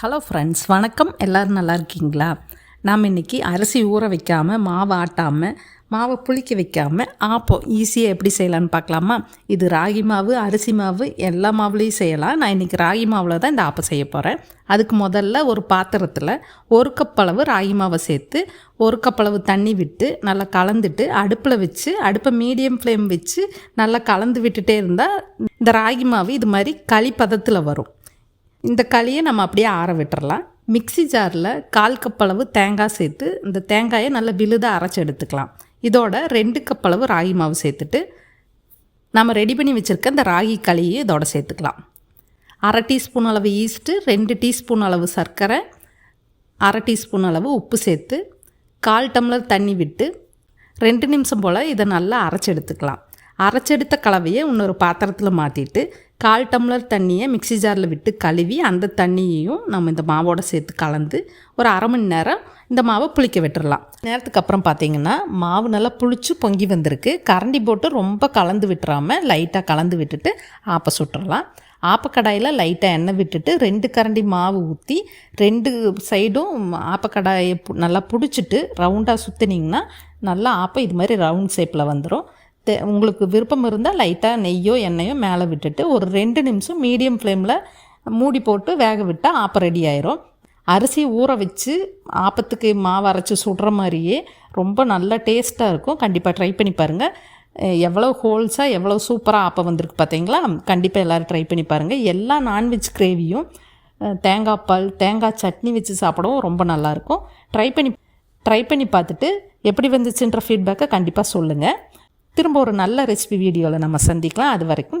Hello friends வணக்கம். எல்லோரும் நல்லா இருக்கீங்களா? நாம் இன்றைக்கி அரிசி ஊற வைக்காமல் மாவு ஆட்டாமல் மாவை புளிக்க வைக்காமல் ஆப்பம். ஈஸியாக எப்படி செய்யலான்னு பார்க்கலாமா? இது ராகி மாவு அரிசி மாவு எல்லா மாவுலேயும் செய்யலாம். நான் இன்றைக்கி ராகி மாவில் தான் இந்த ஆப்பம் செய்ய போகிறேன் அதுக்கு முதல்ல ஒரு பாத்திரத்தில் ஒரு கப் அளவு ராகி மாவை சேர்த்து ஒரு கப் அளவு தண்ணி விட்டு நல்லா கலந்துட்டு அடுப்பில் வச்சு அடுப்பை மீடியம் ஃப்ளேம் வச்சு நல்லா கலந்து விட்டுட்டே இருந்தால் இந்த ராகி மாவு இது மாதிரி களி பதத்தில் வரும். இந்த களியை நம்ம அப்படியே ஆற விட்டுறலாம். மிக்ஸி ஜாரில் கால் கப்பளவு தேங்காய் சேர்த்து இந்த தேங்காயை நல்லா விழுதாக அரைச்சி எடுத்துக்கலாம். இதோட ரெண்டு கப்பளவு ராகி மாவு சேர்த்துட்டு நம்ம ரெடி பண்ணி வச்சுருக்க இந்த ராகி களியை இதோட சேர்த்துக்கலாம். அரை டீஸ்பூன் அளவு ஈஸ்ட்டு ரெண்டு டீஸ்பூன் அளவு சர்க்கரை அரை டீஸ்பூன் அளவு உப்பு சேர்த்து கால் டம்ளர் தண்ணி விட்டு ரெண்டு நிமிஷம் போல் இதை நல்லா அரைச்சி எடுத்துக்கலாம். அரைச்செடுத்த கலவையை இன்னொரு பாத்திரத்தில் மாற்றிட்டு கால் டம்ளர் தண்ணியை மிக்ஸி ஜாரில் விட்டு கழுவி அந்த தண்ணியையும் நம்ம இந்த மாவோட சேர்த்து கலந்து ஒரு அரை மணி நேரம் இந்த மாவை புளிக்க விட்டுடலாம் நேரத்துக்கு அப்புறம் பார்த்தீங்கன்னா மாவு நல்லா புளிச்சு பொங்கி வந்திருக்கு. கரண்டி போட்டு ரொம்ப கலந்து விட்டுறாமல் லைட்டாக கலந்து விட்டுட்டு ஆப்ப சுட்டுறலாம். ஆப்பக்கடாயில் லைட்டாக எண்ணெய் விட்டுட்டு ரெண்டு கரண்டி மாவு ஊற்றி ரெண்டு சைடும் ஆப்பக்கடாயை நல்லா பிடிச்சிட்டு ரவுண்டாக சுற்றினீங்கன்னா நல்லா ஆப்பம் இது மாதிரி ரவுண்ட் ஷேப்பில் வந்துடும் உங்களுக்கு விருப்பம் இருந்தால் லைட்டாக நெய்யோ எண்ணெயோ மேலே விட்டுட்டு ஒரு ரெண்டு நிமிஷம் மீடியம் ஃப்ளேமில் மூடி போட்டு வேக விட்டால் ஆப்பம் ரெடி ஆயிரும். அரிசி ஊற வச்சு ஆப்பத்துக்கு மாவு அரைச்சி சுடுற மாதிரியே ரொம்ப நல்ல டேஸ்ட்டாக இருக்கும். கண்டிப்பாக ட்ரை பண்ணி பாருங்கள் எவ்வளோ ஹோல்ஸாக எவ்வளோ சூப்பராக ஆப்பம் வந்திருக்கு பார்த்தீங்களா கண்டிப்பாக எல்லோரும் ட்ரை பண்ணி பாருங்கள் எல்லா நான்வெஜ் கிரேவியும் தேங்காய் பால் தேங்காய் சட்னி வச்சு சாப்பிடவும் ரொம்ப நல்லாயிருக்கும் ட்ரை பண்ணி ட்ரை பண்ணி பார்த்துட்டு எப்படி வந்துச்சுன்ற ஃபீட்பேக்கை கண்டிப்பாக சொல்லுங்கள் திரும்ப ஒரு நல்ல ரெசிபி வீடியோவில் நம்ம சந்திக்கலாம். அது வரைக்கும்